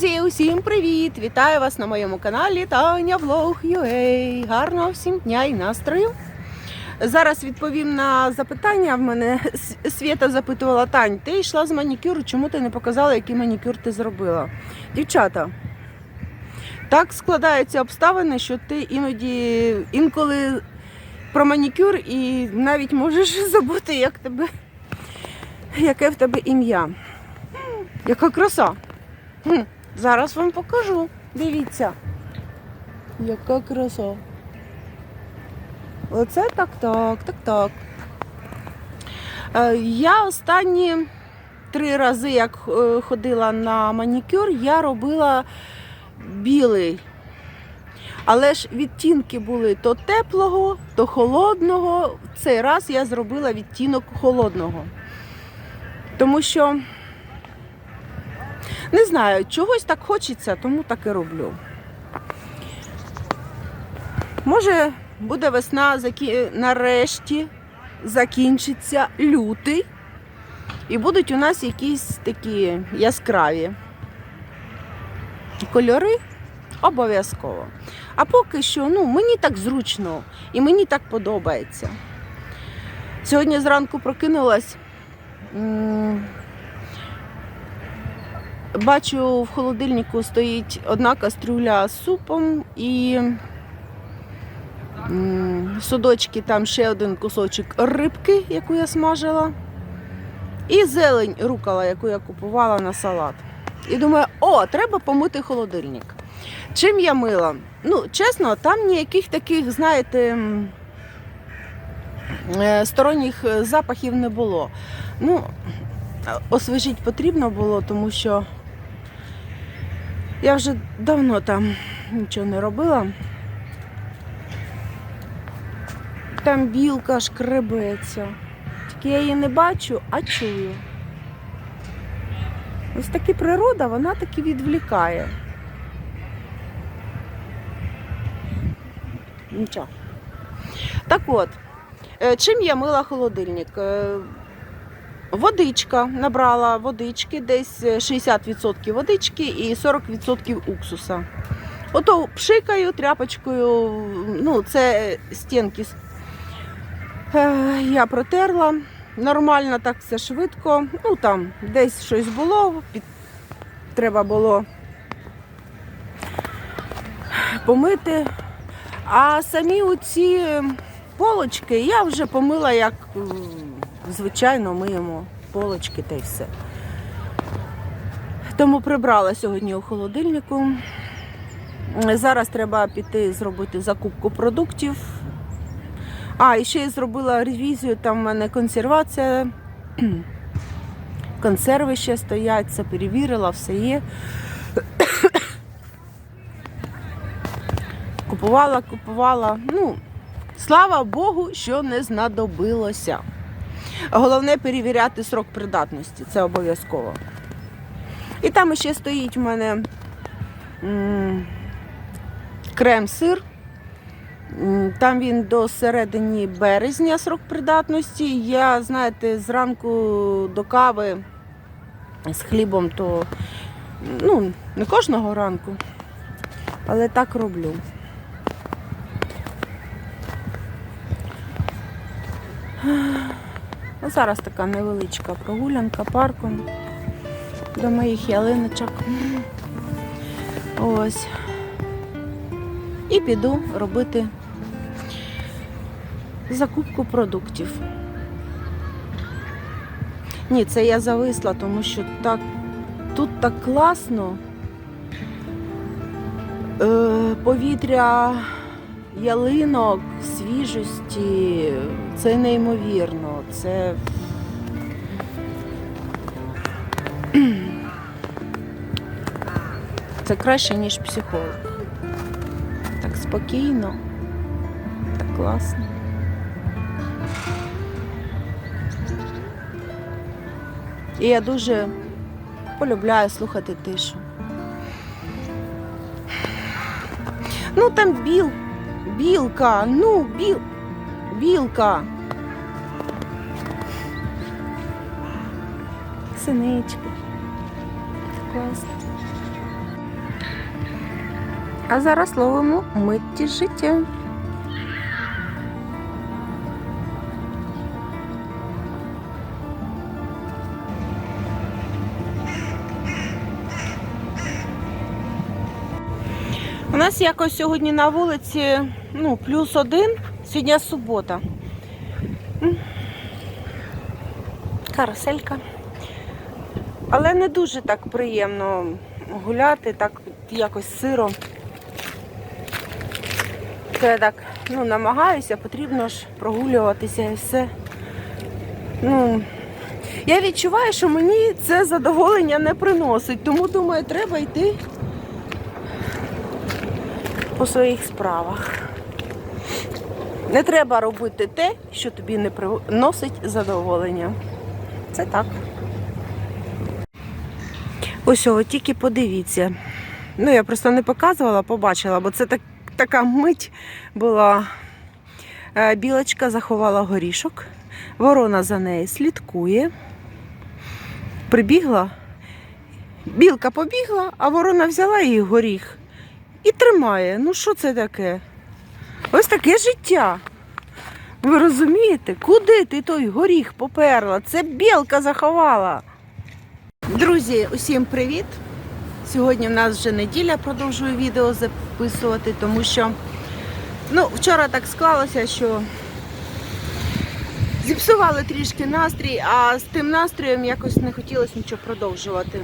Друзі, усім привіт! Вітаю вас на моєму каналі Таня Влог UA. Гарного всім дня і настрою. Зараз відповім на запитання. В мене С- Свєта запитувала Тань, ти йшла з манікюру, чому ти не показала, який манікюр ти зробила? Дівчата, так складаються обставини, що ти іноді інколи про манікюр і навіть можеш забути, як тебе, яке в тебе ім'я. Яка краса! Хм, зараз вам покажу. Дивіться. Яка краса. Оце так, так, так, так. Е, Я останні три рази, як е, ходила на манікюр, я робила білий. Але ж відтінки були то теплого, то холодного. В цей раз я зробила відтінок холодного. Тому що не знаю, чогось так хочеться, тому так і роблю. Може, буде весна, закі... нарешті закінчиться лютий, і будуть у нас якісь такі яскраві кольори обов'язково. А поки що, ну, мені так зручно і мені так подобається. Сьогодні зранку прокинулась. Бачу, в холодильнику стоїть одна кастрюля з супом і судочки там ще один кусочок рибки, яку я смажила, і зелень рукала, яку я купувала на салат. І думаю, о, треба помити холодильник. Чим я мила? Ну, чесно, там ніяких таких, знаєте, е, сторонніх е, запахів не було. Ну, освіжити потрібно було, тому що я вже давно там нічого не робила. Там білка шкребеться. Тільки я її не бачу, а чую. Ось таки природа, вона таки відвлікає. Нічого. Так от, е, чим я мила холодильник? Е, Водичка набрала водички, десь е, 60% водички і 40% уксуса. Ото пшикаю тряпочкою, ну, це стінки. Е, Я протерла. Нормально так все швидко. Ну там десь щось було, під... треба було помити. А самі оці полочки я вже помила як звичайно миємо полочки та й все. Тому прибрала сьогодні у холодильнику. Зараз треба піти зробити закупку продуктів. А, і ще я зробила ревізію, там в мене консервація. Консерви ще стоять, це перевірила, все є. Купувала, купувала. Ну, слава Богу, що не знадобилося. Головне перевіряти срок придатності, це обов'язково. І там ще стоїть у мене крем-сир. Там він до середини березня срок придатності. Я, знаєте, зранку до кави з хлібом, то ну, не кожного ранку, але так роблю. Ну, Зараз така невеличка прогулянка парком до моїх ялиночок. Ось. І піду робити закупку продуктів. Ні, це я зависла, тому що так, тут так класно. Е, повітря ялинок, свіжості, це неймовірно. Це це краще, ніж психолог. Так спокійно, так класно. І я дуже полюбляю слухати тишу. Ну там біл, білка, ну, біл, білка. Синичка. Класно. А зараз ловимо митті життя. У нас якось сьогодні на вулиці ну, плюс один, сьогодні субота. Каруселька. Але не дуже так приємно гуляти, так якось сиро. То я так ну, намагаюся, потрібно ж прогулюватися і все. Ну, я відчуваю, що мені це задоволення не приносить, тому думаю, треба йти по своїх справах. Не треба робити те, що тобі не приносить задоволення. Це так. Ось о, тільки подивіться. Ну, я просто не показувала, побачила, бо це так, така мить була. Е, Білочка заховала горішок, ворона за нею слідкує. Прибігла, білка побігла, а ворона взяла її горіх і тримає. Ну що це таке? Ось таке життя. Ви розумієте, куди ти той горіх поперла? Це білка заховала. Друзі, усім привіт! Сьогодні в нас вже неділя, продовжую відео записувати, тому що ну, вчора так склалося, що зіпсували трішки настрій, а з тим настроєм якось не хотілося нічого продовжувати.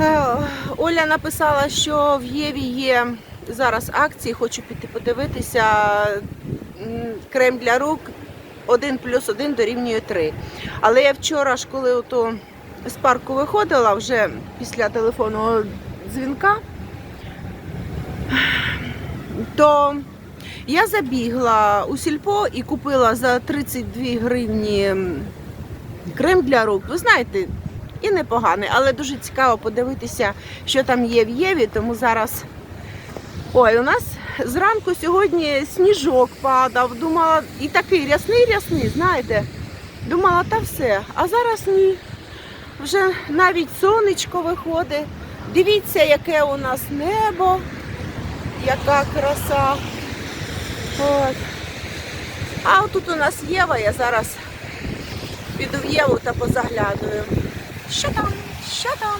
Е, Оля написала, що в Єві є зараз акції, хочу піти подивитися. Крем для рук 1 плюс 1 дорівнює 3. Але я вчора ж, коли ото з парку виходила вже після телефонного дзвінка, то я забігла у сільпо і купила за 32 гривні крем для рук. Ви знаєте, і непоганий, але дуже цікаво подивитися, що там є в Єві, тому зараз. Ой, у нас зранку сьогодні сніжок падав. Думала, і такий рясний рясний, знаєте. Думала, та все. А зараз ні. Вже навіть сонечко виходить. Дивіться, яке у нас небо, яка краса. От. А тут у нас Єва, я зараз піду в Єву та позаглядую. Що там? Що там?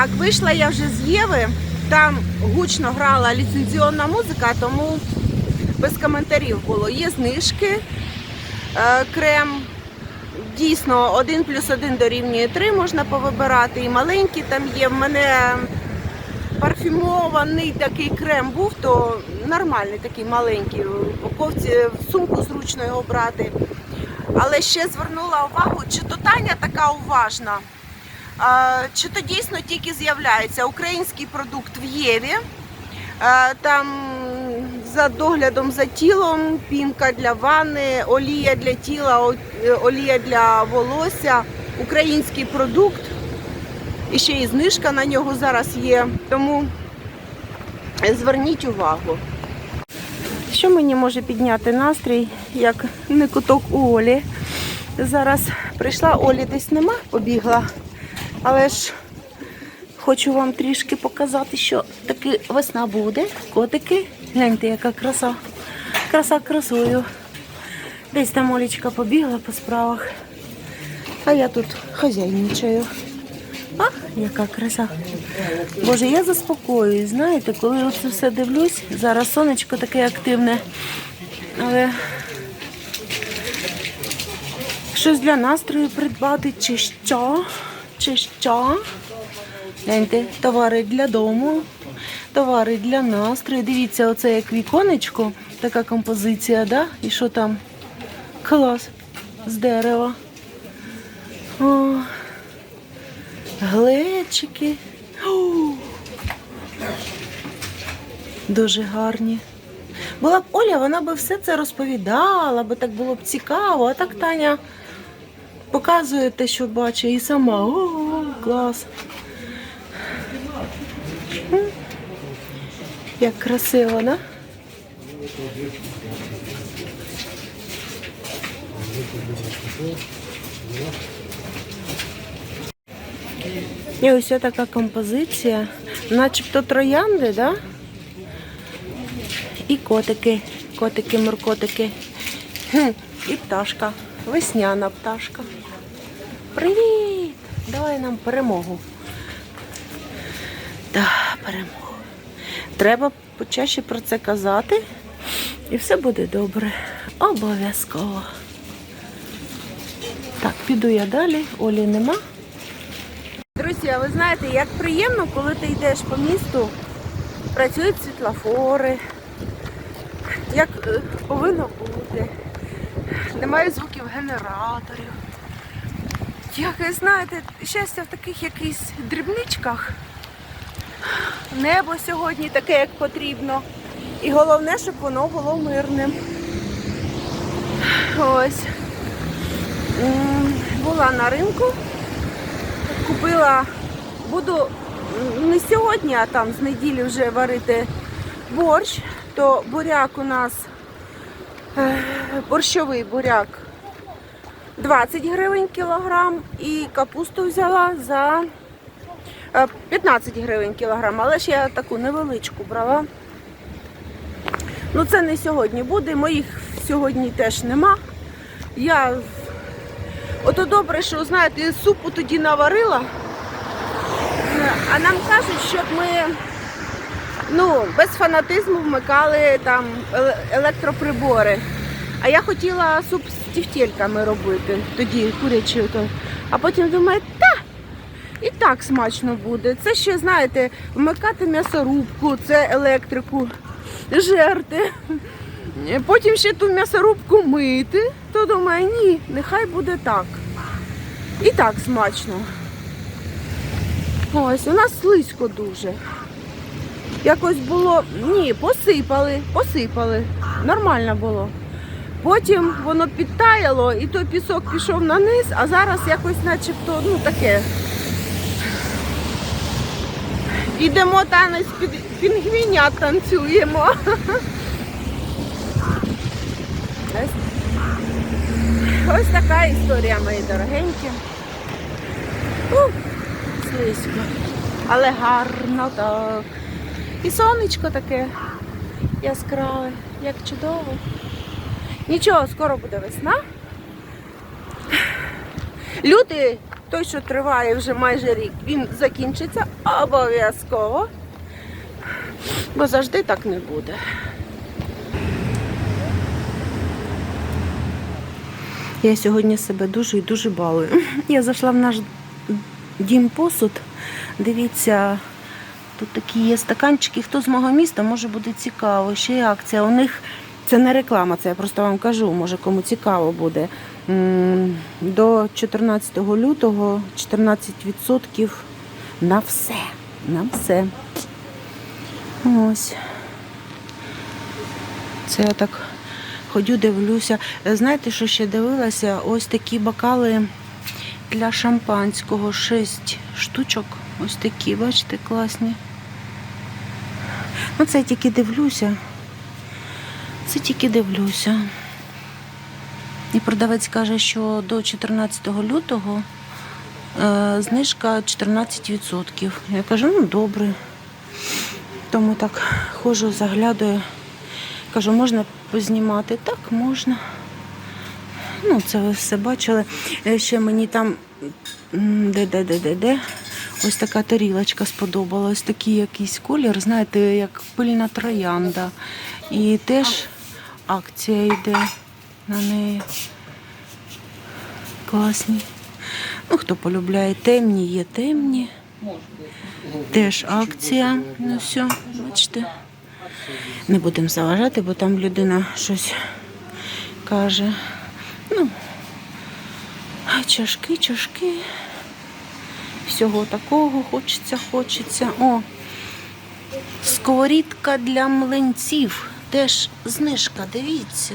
Так, вийшла я вже з Єви. Там гучно грала ліцензіонна музика, тому без коментарів було. Є знижки. Е, Крем дійсно 1 плюс 1 дорівнює 3 можна повибирати. І маленькі там є. В мене парфюмований такий крем був, то нормальний такий маленький. В упаковці в сумку зручно його брати. Але ще звернула увагу, чи то Таня така уважна. Чи то дійсно тільки з'являється український продукт в Єві? Там за доглядом за тілом, пінка для ванни, олія для тіла, олія для волосся, український продукт. І ще і знижка на нього зараз є. Тому зверніть увагу. Що мені може підняти настрій, як не куток у Олі? Зараз прийшла, Олі десь нема, побігла. Але ж хочу вам трішки показати, що таки весна буде. Котики. Гляньте, яка краса. Краса красою. Десь там Олічка побігла по справах. А я тут хазяйничаю. Ах, яка краса. Боже, я заспокоююсь, знаєте, коли оце все дивлюсь, зараз сонечко таке активне, але щось для настрою придбати, чи що? Чи що? Гляньте, товари для дому, товари для настрою. Дивіться, оце як віконечко, така композиція, да? І що там? Клас з дерева. О, глечики. О, дуже гарні. Була б Оля, вона би все це розповідала, бо так було б цікаво, а так Таня показує те, що бачить, і сама. О, клас. Як красиво, да? І ось така композиція, начебто троянди, да? І котики, котики, моркотики. І пташка, весняна пташка. Привіт! Давай нам перемогу. Так, перемогу. Треба почаще про це казати, і все буде добре. Обов'язково. Так, піду я далі, Олі нема. Друзі, а ви знаєте, як приємно, коли ти йдеш по місту, працюють світлофори, як е, повинно бути. Немає звуків генераторів. Як знаєте, щастя в таких якихось дрібничках. Небо сьогодні таке, як потрібно. І головне, щоб воно було мирним. Ось. Була на ринку, купила, буду не сьогодні, а там з неділі вже варити борщ, то буряк у нас е, борщовий буряк 20 гривень кілограм і капусту взяла за е, 15 гривень кілограм, але ж я таку невеличку брала. Ну це не сьогодні буде, моїх сьогодні теж нема. Я ото добре, що знаєте, супу тоді наварила, Е, а нам кажуть, щоб ми ну, без фанатизму вмикали там електроприбори. А я хотіла суп з тівтєльками робити, тоді курячий. А потім думаю, та і так смачно буде. Це ще, знаєте, вмикати м'ясорубку, це електрику жерти. Потім ще ту м'ясорубку мити, то думаю, ні, нехай буде так. І так смачно. Ось, у нас слизько дуже. Якось було, ні, посипали, посипали. Нормально було. Потім воно підтаяло і той пісок пішов на низ, а зараз якось начебто, ну таке. Ідемо танець під пінгвіня танцюємо. Ось, ось така історія, мої дорогенькі. Слизько. Але гарно так. І сонечко таке яскраве, як чудово. Нічого, скоро буде весна. Лютий, той, що триває вже майже рік, він закінчиться обов'язково. Бо завжди так не буде. Я сьогодні себе дуже і дуже балую. Я зайшла в наш дім посуд. Дивіться, тут такі є стаканчики. Хто з мого міста, може буде цікаво. Ще є акція. У них це не реклама, це я просто вам кажу, може кому цікаво буде. До 14 лютого 14% на все. На все. Ось. Це я так ходю, дивлюся. Знаєте, що ще дивилася? Ось такі бокали для шампанського. Шість штучок. Ось такі, бачите, класні. Ну, це я тільки дивлюся. Це тільки дивлюся. І продавець каже, що до 14 лютого е, знижка 14%. Я кажу, ну добре. Тому так ходжу, заглядаю. Кажу, можна познімати? Так, можна. Ну, це ви все бачили. Е, Ще мені там де, де, де, де, де. Ось така тарілочка сподобалась. Такий якийсь колір, знаєте, як пильна троянда. І теж акція йде на неї. класні. Ну, хто полюбляє темні, є темні. Теж акція. Ну все, бачите. Не будемо заважати, бо там людина щось каже. Ну, чашки, чашки. Всього такого хочеться, хочеться. О, сковорідка для млинців. Теж знижка, дивіться.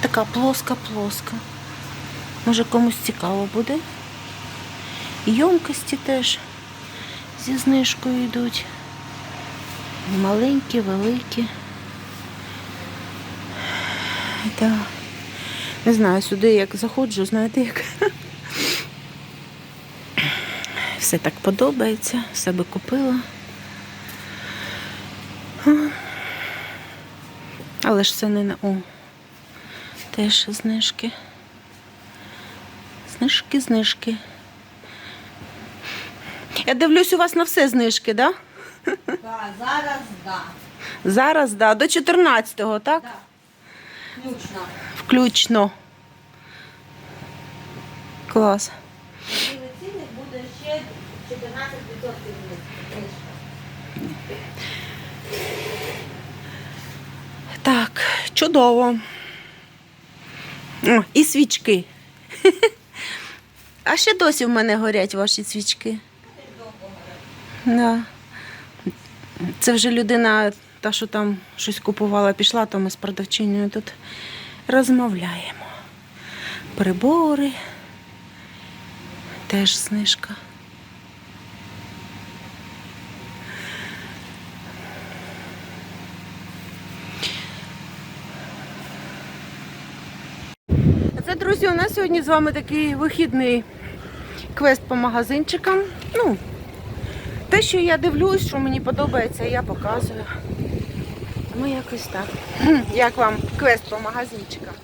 Така плоска-плоска. Може комусь цікаво буде. Йомкості теж зі знижкою йдуть. Маленькі, великі. Так. Не знаю, сюди як заходжу, знаєте, як все так подобається, себе купила. Але ж це не на о. Теж знижки. Знижки, знижки. Я дивлюсь, у вас на все знижки, так? Да? Да, зараз да. Зараз, да, до 14-го, так? Да. Ключно. Включно. Клас. Буде ще 14% знижки. Так, чудово. О, і свічки. А ще досі в мене горять ваші свічки. Да. Це вже людина, та, що там щось купувала, пішла, то ми з продавчиною тут розмовляємо. Прибори. Теж знижка. Це, друзі, у нас сьогодні з вами такий вихідний квест по магазинчикам. Ну, те, що я дивлюсь, що мені подобається, я показую. Ну, якось так. Як вам квест по магазинчикам?